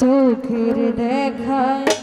চোখের দেখায়।